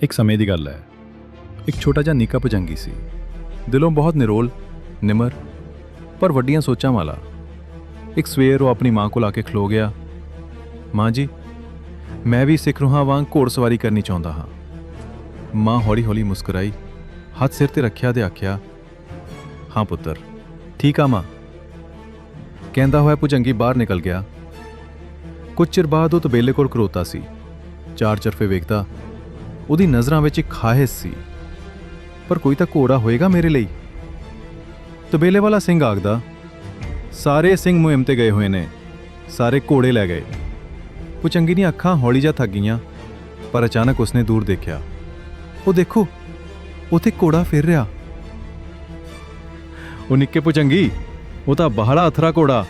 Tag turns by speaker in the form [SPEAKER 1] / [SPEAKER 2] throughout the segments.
[SPEAKER 1] ਇੱਕ ਸਮੇਂ ਦੀ ਗੱਲ ਹੈ। ਇੱਕ ਛੋਟਾ ਜਿਹਾ ਨਿੱਕਾ ਭੁਜੰਗੀ ਸੀ। ਦਿਲੋਂ ਬਹੁਤ ਨਿਰੋਲ, ਨਿਮਰ, ਪਰ ਵੱਡੀਆਂ ਸੋਚਾਂ ਵਾਲਾ। ਇੱਕ ਸਵੇਰ ਉਹ ਆਪਣੀ ਮਾਂ ਕੋਲ ਆ ਕੇ ਖਲੋ ਗਿਆ। ਮਾਂ ਜੀ, ਮੈਂ ਵੀ ਸਿੱਖ ਰੂਹਾਂ ਵਾਂਗ ਘੋੜਸਵਾਰੀ ਕਰਨੀ ਚਾਹੁੰਦਾ ਹਾਂ। ਮਾਂ ਹੌਲੀ-ਹੌਲੀ ਮੁਸਕਰਾਈ, ਹੱਥ ਸਿਰ ਤੇ ਰੱਖਿਆ ਤੇ ਆਖਿਆ, ਹਾਂ ਪੁੱਤਰ, ਠੀਕ ਆ ਮਾਂ। ਕਹਿੰਦਾ ਹੋਇਆ ਭੁਜੰਗੀ ਬਾਹਰ ਨਿਕਲ ਗਿਆ। ਕੁਝ ਚਿਰ ਬਾਅਦ ਉਹ ਤਬੇਲੇ ਕੋਲ ਖਲੋਤਾ ਸੀ। ਚਾਰ ਚਰਫੇ ਵੇਖਦਾ ਉਹਦੀ ਨਜ਼ਰਾਂ ਵਿੱਚ ਇੱਕ ਖਾਹਿਸ਼ ਸੀ। ਪਰ ਕੋਈ ਤਾਂ ਘੋੜਾ ਹੋਏਗਾ ਮੇਰੇ ਲਈ? ਤਬੇਲੇ ਵਾਲਾ ਸਿੰਘ ਆਖਦਾ, ਸਾਰੇ ਸਿੰਘ ਮੁਹਿੰਮ ਤੇ ਗਏ ਹੋਏ ਨੇ। ਸਾਰੇ ਘੋੜੇ ਲੈ ਗਏ। ਪੁਚੰਗੀ ਦੀਆਂ ਅੱਖਾਂ ਹੌਲੀ ਜਿਹਾ ਥੱਕ ਗਈਆਂ, ਪਰ ਅਚਾਨਕ ਉਸਨੇ ਦੂਰ ਦੇਖਿਆ। ਉਹ ਦੇਖੋ, ਉਥੇ ਘੋੜਾ ਫਿਰ ਰਿਹਾ। ਉਹ ਨਿੱਕੇ ਪੁਚੰਗੀ ਉਹ ਤਾਂ ਬਾਹਲਾ ਅਥਰਾ ਘੋੜਾ।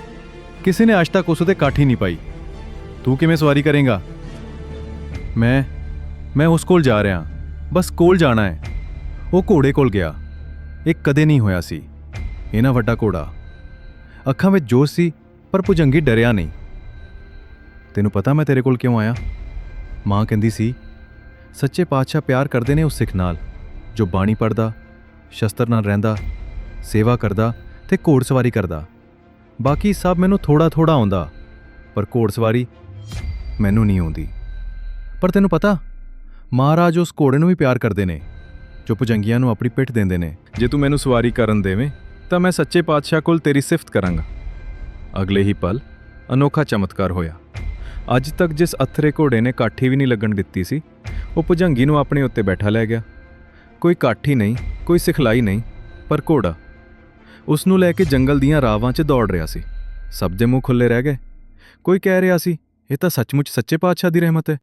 [SPEAKER 1] ਕਿਸੇ ਨੇ ਅੱਜ ਤੱਕ ਉਸ ਉਤੇ ਕਾਠੀ ਨਹੀਂ ਪਾਈ। ਤੂੰ ਕਿਵੇਂ ਸਵਾਰੀ ਕਰੇਗਾ? ਮੈਂ ਮੈਂ ਉਸ ਕੋਲ ਜਾ ਰਿਹਾ। ਬਸ ਕੋਲ ਜਾਣਾ ਹੈ। ਉਹ ਘੋੜੇ ਕੋਲ ਗਿਆ। ਇਹ ਕਦੇ ਨਹੀਂ ਹੋਇਆ ਸੀ। ਇਹਨਾਂ ਵੱਡਾ ਘੋੜਾ। ਅੱਖਾਂ ਵਿੱਚ ਜੋਸ਼ ਸੀ, ਪਰ ਭੁਜੰਗੀ ਡਰਿਆ ਨਹੀਂ। ਤੈਨੂੰ ਪਤਾ ਮੈਂ ਤੇਰੇ ਕੋਲ ਕਿਉਂ ਆਇਆ? ਮਾਂ ਕਹਿੰਦੀ ਸੀ, ਸੱਚੇ ਪਾਤਸ਼ਾਹ ਪਿਆਰ ਕਰਦੇ ਨੇ ਉਸ ਸਿੱਖ ਨਾਲ, ਜੋ ਬਾਣੀ ਪੜਦਾ ਸ਼ਸਤਰ ਨਾਲ ਰਹਿੰਦਾ, ਸੇਵਾ ਕਰਦਾ ਤੇ ਘੋੜਸਵਾਰੀ ਕਰਦਾ। ਬਾਕੀ ਸਭ ਮੈਨੂੰ ਥੋੜਾ ਥੋੜਾ ਆਉਂਦਾ, ਪਰ ਘੋੜਸਵਾਰੀ ਮੈਨੂੰ ਨਹੀਂ ਆਉਂਦੀ। ਪਰ ਤੈਨੂੰ ਪਤਾ ਮਹਾਰਾਜ ਉਸ ਘੋੜੇ ਨੂੰ ਵੀ ਪਿਆਰ ਕਰਦੇ ਨੇ। ਜੋ ਭੁਜੰਗੀਆਂ ਨੂੰ ਆਪਣੀ ਪਿੱਠ ਦਿੰਦੇ ਨੇ। ਜੇ ਤੂੰ ਮੈਨੂੰ ਸਵਾਰੀ ਕਰਨ ਦੇਵੇਂ, ਤਾਂ ਮੈਂ ਸੱਚੇ ਪਾਤਸ਼ਾਹ ਕੋਲ ਤੇਰੀ ਸਿਫਤ ਕਰਾਂਗਾ। ਅਗਲੇ ਹੀ ਪਲ, ਅਨੋਖਾ ਚਮਤਕਾਰ ਹੋਇਆ। ਅੱਜ ਤੱਕ ਜਿਸ ਅਥਰੇ ਘੋੜੇ ਨੇ ਕਾਠੀ ਵੀ ਨਹੀਂ ਲੱਗਣ ਦਿੱਤੀ ਸੀ, ਉਹ ਭੁਜੰਗੀ ਨੂੰ ਆਪਣੇ ਉੱਤੇ ਬੈਠਾ ਲੈ ਗਿਆ। ਕੋਈ ਕਾਠੀ ਨਹੀਂ, ਕੋਈ ਸਿਖਲਾਈ ਨਹੀਂ, ਪਰ ਘੋੜਾ। ਉਸ ਨੂੰ ਲੈ ਕੇ ਜੰਗਲ ਦੀਆਂ ਰਾਵਾਂ 'ਚ ਦੌੜ ਰਿਹਾ ਸੀ। ਸਭ ਦੇ ਮੂੰਹ ਖੁੱਲੇ ਰਹਿ ਗਏ। ਕੋਈ ਕਹਿ ਰਿਹਾ ਸੀ, ਇਹ ਤਾਂ ਸੱਚਮੁੱਚ ਸੱਚੇ ਪਾਤਸ਼ਾਹ ਦੀ ਰਹਿਮਤ ਹੈ।